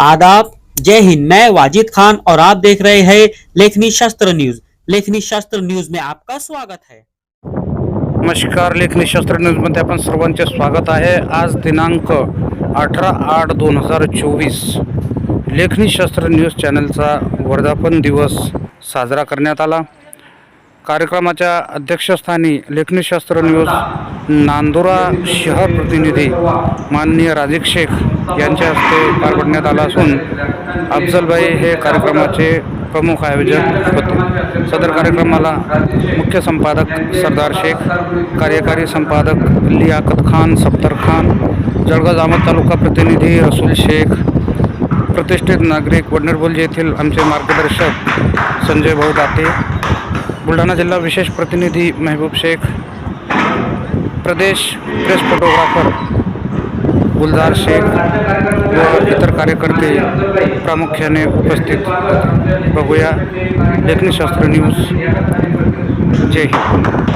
आदाब। जय हिंद, मैं वाजिद खान और आप देख रहे हैं लेखनी शास्त्र न्यूज़। लेखनी शास्त्र न्यूज़ में आपका स्वागत है। नमस्कार, लेखनी शास्त्र न्यूजमध्ये आपण सर्वांचे स्वागत आहे। आज दिनांक अठरा आठ दोन हज़ार चोवीस। लेखनी शास्त्र न्यूज़ चैनल चॅनलचा वर्धापन दिवस साजरा आला. कार्यक्रमाच्या अध्यक्षस्थानी लेखनीशास्त्र न्यूज नांदुरा शहर प्रतिनिधी माननीय राजिक शेख यांच्या हस्ते पार पडण्यात आला असून अफजलभाई हे कार्यक्रमाचे प्रमुख आयोजक होते. सदर कार्यक्रमाला मुख्य संपादक सरदार शेख कार्यकारी संपादक लियाकत खान सफ्तर खान जळगाव जामत तालुका प्रतिनिधी रसूल शेख प्रतिष्ठित नागरिक वडनेरबोलजे येथील आमचे मार्गदर्शक संजय भाऊ दाते बुलढाणा जिल्हा विशेष प्रतिनिधी महबूब शेख प्रदेश प्रेस फोटोग्राफर गुलजार शेख व इतर कार्यकर्ते प्रामुख्याने उपस्थित बघूया लेखनीशास्त्र न्यूज़ जय हिंद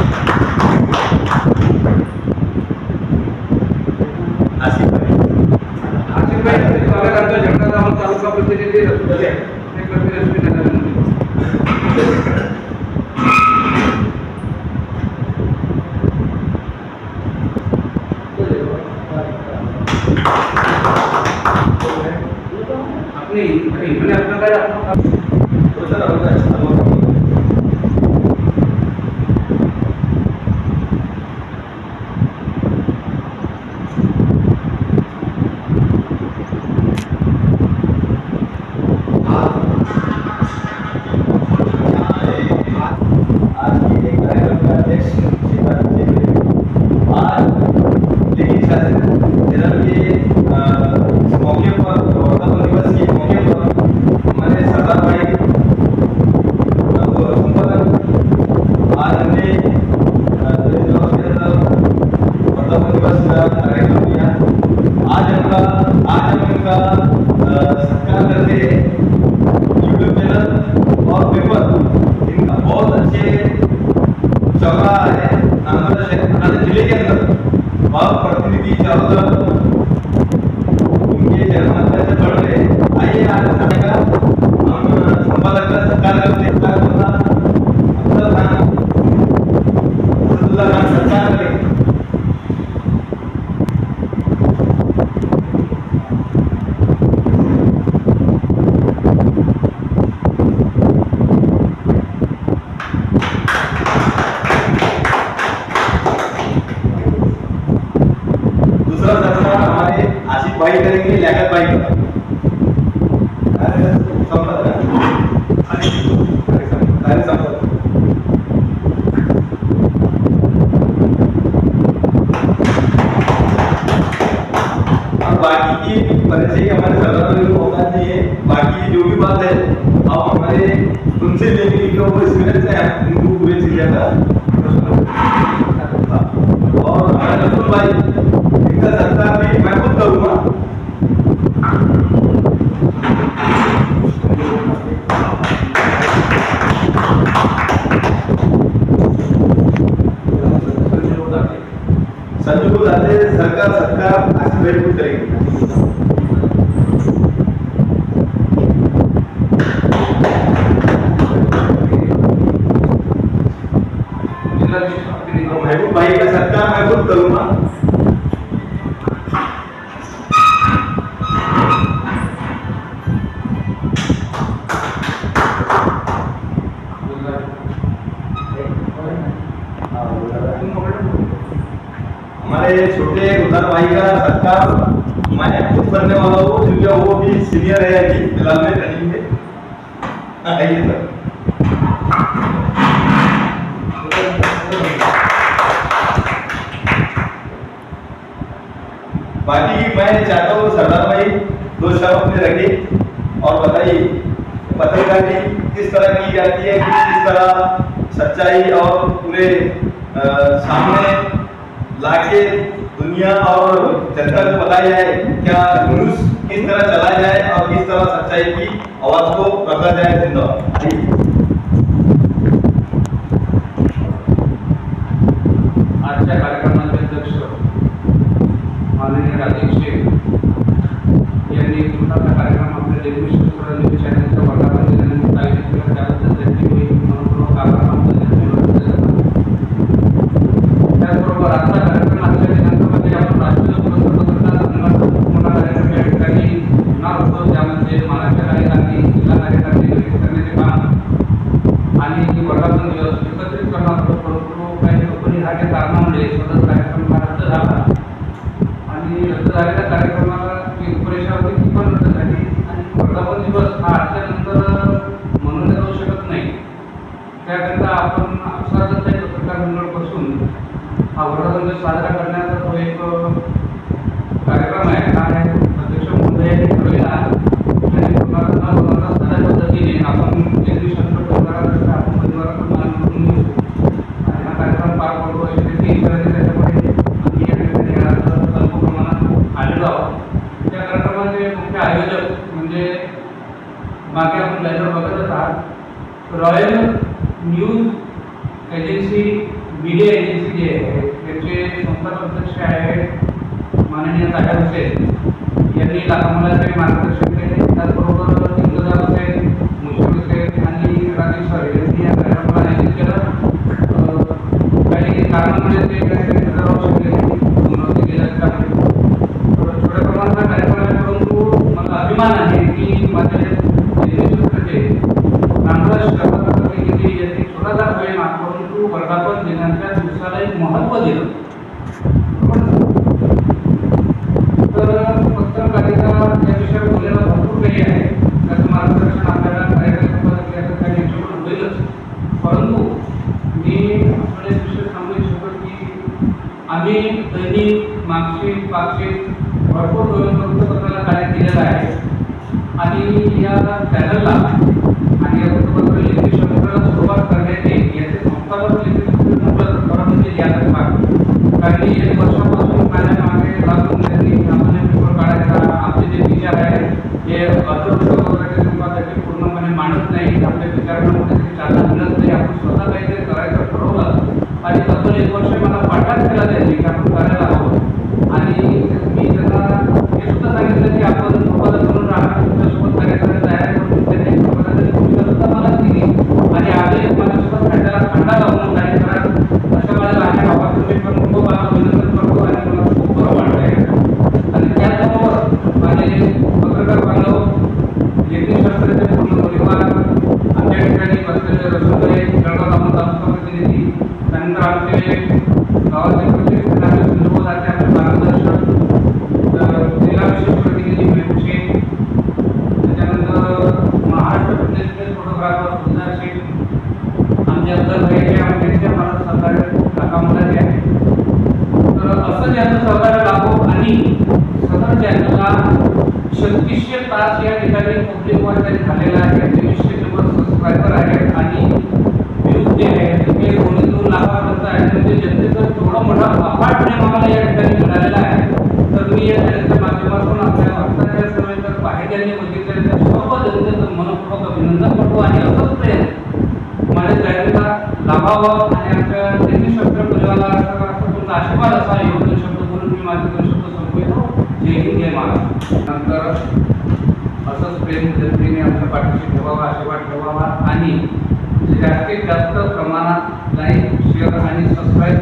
ఇబ్బంది అవుతుంది కదా चल रहा है नांदोद शहर नांदेड़ ज़िले के अंदर वह प्रतिनिधि चारों तरफ़ उनके जनमत से बढ़ रहे, आइए आज समय का भाई करेंगे संपत। और बाकी जो भी बात है है। और मैं खुद करूँगा संजू को जाते सरकार सत्कार आसिफ भाई को करेंगे जिल्हाधीश प्रतिनिधी और महबूब भाई का सत्कार मैं खुद करूँगा। हमारे छोटे उधर भाई का सत्कार मैं खुद करने वाला हूँ क्योंकि वो भी सीनियर है अभी फ़िलहाल में रनिंग में। आइए सर। बाकी मैं चाहता हूँ सरदार भाई दो शब्द अपने रखे और बताइए पत्रकारिता किस तरह की जाती है, किस किस तरह सच्चाई और पूरे सामने लाके दुनिया और जनता को बताया जाए क्या न्यूज़ किस तरह चलाया जाए और किस तरह सच्चाई की आवाज़ को रखा जाए ज़िंदा जी ती पण रद्द झाली. आणि वर्धापन दिवस हा आजच्यानंतर मनवला जाऊ शकत नाही. त्याकरिता आपण अक्षरांचा एक पत्रकार मंडळ बसून हा वर्धापन दिवस साजरा करण्याचा तो एक royal news agency, media agency जी आहे, त्याचे संस्थापक अध्यक्ष आहेत माननीय ताज़ा हुसेन यांनी लाखामुलाचे मार्गदर्शन केले. त्याचबरोबर इंद्रदा हुसेन आणि राजेश पर्यावरण दिनाच्या दिवसाला एक महत्त्व दिलं. तर पत्रकारिता या विषयावर बोलायला भरपूर काही आहे. त्याचं मार्गदर्शन आपल्याला कार्यक्रमात होईलच. परंतु मी आपल्याला विषय सांगू इच्छितो की आम्ही दैनिक मागशीट पाक्षिक भरपूर वृत्तपत्राला कार्य केलेलं आहे. आणि या चॅनलला आणि या वृत्तपत्र लिखित क्षेत्राला सुरुवात करण्यात yang tempat. Bagi yang bersama-sama pada आज या ठिकाणी पब्लिक वर झालेला आहे. तेवीसशे सबस्क्रायबर आहेत आणि व्ह्यूज जे आहेत ते दोन्ही दोन लाखापर्यंत आहेत म्हणजे जनतेचं थोडं मोठा अफाट प्रेम आम्हाला या ठिकाणी मिळालेला आहे. तर मी या चॅनलच्या माध्यमातून आपल्या भारताच्या समेत बाहेरच्यांनी बघितलेल्या त्या सर्व जनतेचं मनपूर्वक अभिनंदन करतो आणि असंच प्रेम माझ्या चॅनलला लाभावं आणि आमच्या त्यांनी शब्द परिवाराला असं तुमचा आशीर्वाद असा योग्य शब्द बोलून मी माझे दोन शब्द संपवितो. जय हिंद जय महाराष्ट्र. नंतर असंच प्रेम जनतेने आमच्या पाठीशी ठेवावा आशीर्वाद ठेवावा आणि जास्तीत जास्त प्रमाणात लाईक शेअर आणि सबस्क्राईब